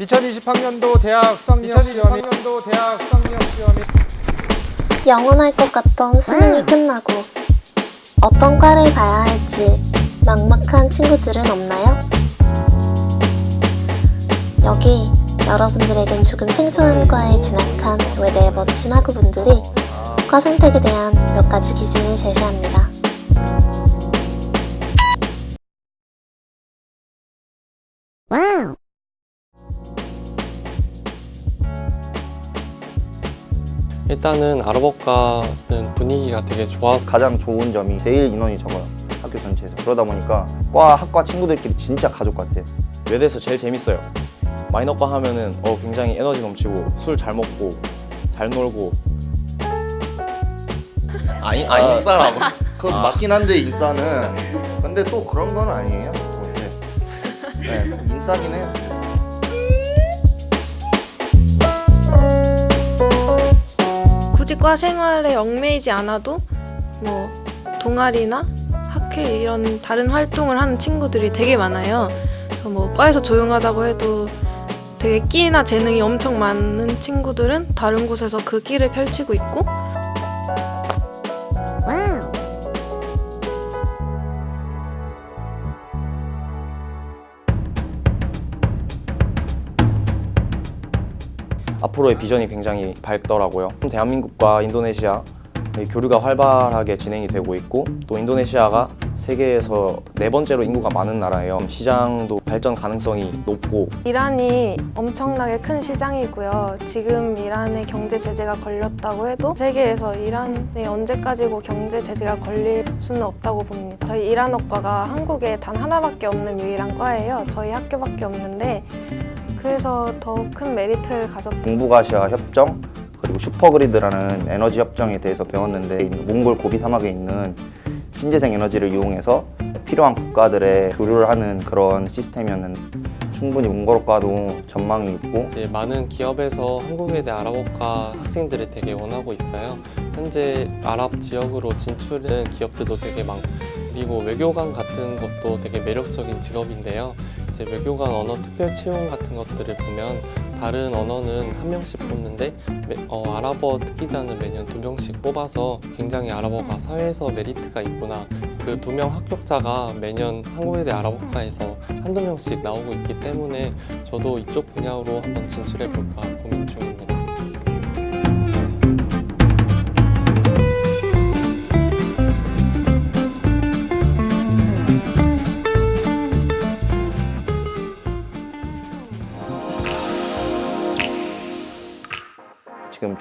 2020학년도 대학 수학력 시험이 2020학년도 대학 수학력 시험이 영원할 것 같던 수능이 끝나고 어떤 과를 가야 할지 막막한 친구들은 없나요? 여기 여러분들에겐 조금 생소한 과에 진학한 외대의 멋진 학우분들이 과 선택에 대한 몇 가지 기준을 제시합니다. 일단은 아르버과는 분위기가 되게 좋아서 가장 좋은 점이 제일 인원이 적어요. 학교 전체에서. 그러다 보니까 과 학과 친구들끼리 진짜 가족 같아요. 외대에서 제일 재밌어요. 마이너과 하면은 어, 굉장히 에너지 넘치고 술 잘 먹고 잘 놀고 아니 아 인싸라고 그건 맞긴 한데 인싸는 근데 또 그런 건 아니에요. 또 이제. 네, 인싸긴 해요. 굳이 과 생활에 얽매이지 않아도 뭐 동아리나 학회 이런 다른 활동을 하는 친구들이 되게 많아요. 그래서 뭐 과에서 조용하다고 해도 되게 끼나 재능이 엄청 많은 친구들은 다른 곳에서 그 끼를 펼치고 있고 앞으로의 비전이 굉장히 밝더라고요. 대한민국과 인도네시아 의 교류가 활발하게 진행이 되고 있고 또 인도네시아가 세계에서 네 번째로 인구가 많은 나라예요. 시장도 발전 가능성이 높고 이란이 엄청나게 큰 시장이고요. 지금 이란의 경제 제재가 걸렸다고 해도 세계에서 이란에 언제까지고 경제 제재가 걸릴 수는 없다고 봅니다. 저희 이란어과가 한국에 단 하나밖에 없는 유일한 과예요. 저희 학교밖에 없는데 그래서 더큰 메리트를 가졌다. 동북아시아 협정 그리고 슈퍼그리드라는 에너지 협정에 대해서 배웠는데 몽골 고비 사막에 있는 신재생 에너지를 이용해서 필요한 국가들의 교류를 하는 그런 시스템이었는데 충분히 몽골과도 전망이 있고 이제 많은 기업에서 한국외대 아랍어과 학생들을 되게 원하고 있어요. 현재 아랍 지역으로 진출한 기업들도 되게 많고 그리고 외교관 같은 것도 되게 매력적인 직업인데요. 이제 외교관 언어 특별 채용 같은 것들을 보면 다른 언어는 한 명씩 뽑는데 매- 어, 아랍어 특기자는 매년 두 명씩 뽑아서 굉장히 아랍어가 사회에서 메리트가 있구나 그 두 명 합격자가 매년 한국외대 아랍어과에서 한두 명씩 나오고 있기 때문에 저도 이쪽 분야로 한번 진출해 볼까 고민 중입니다.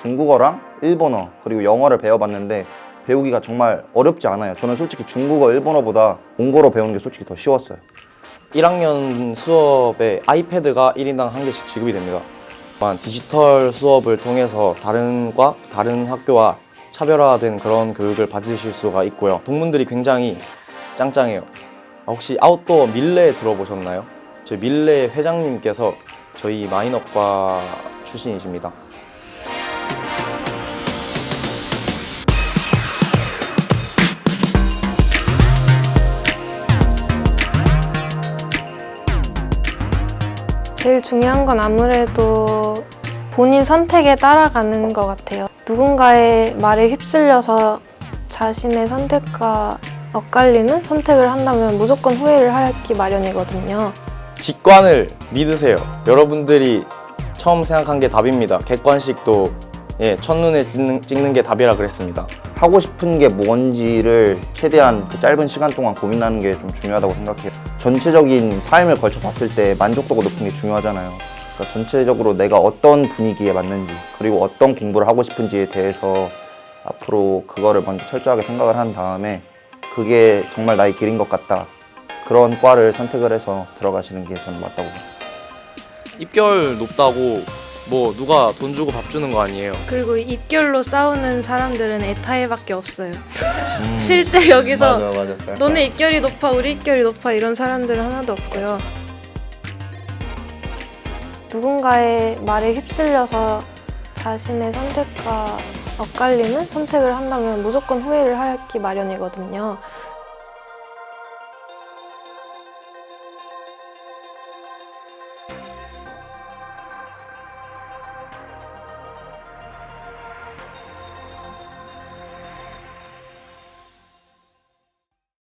중국어랑 일본어 그리고 영어를 배워봤는데 배우기가 정말 어렵지 않아요. 저는 솔직히 중국어, 일본어보다 몽골어 배우는 게 솔직히 더 쉬웠어요. 1학년 수업에 아이패드가 1인당 한 개씩 지급이 됩니다. 디지털 수업을 통해서 다른 과, 다른 학교와 차별화된 그런 교육을 받으실 수가 있고요. 동문들이 굉장히 짱짱해요. 아, 혹시 아웃도어 밀레 들어보셨나요? 저희 밀레 회장님께서 저희 마이너과 출신이십니다. 제일 중요한 건 아무래도 본인 선택에 따라가는 것 같아요. 누군가의 말에 휩쓸려서 자신의 선택과 엇갈리는 선택을 한다면 무조건 후회를 하기 마련이거든요. 직관을 믿으세요. 여러분들이 처음 생각한 게 답입니다. 객관식도 예, 첫눈에 찍는, 찍는 게 답이라 그랬습니다. 하고 싶은 게 뭔지를 최대한 그 짧은 시간 동안 고민하는 게 좀 중요하다고 생각해요. 전체적인 삶을 걸쳐 봤을 때 만족도가 높은 게 중요하잖아요. 그러니까 전체적으로 내가 어떤 분위기에 맞는지 그리고 어떤 공부를 하고 싶은지에 대해서 앞으로 그거를 먼저 철저하게 생각을 한 다음에 그게 정말 나의 길인 것 같다. 그런 과를 선택을 해서 들어가시는 게 저는 맞다고 생각해요. 입결 높다고 뭐 누가 돈 주고 밥 주는 거 아니에요. 그리고 입결로 싸우는 사람들은 에타에밖에 없어요. 실제 여기서 맞아, 맞아. 너네 입결이 높아, 우리 입결이 높아 이런 사람들은 하나도 없고요. 누군가의 말에 휩쓸려서 자신의 선택과 엇갈리는 선택을 한다면 무조건 후회를 하기 마련이거든요.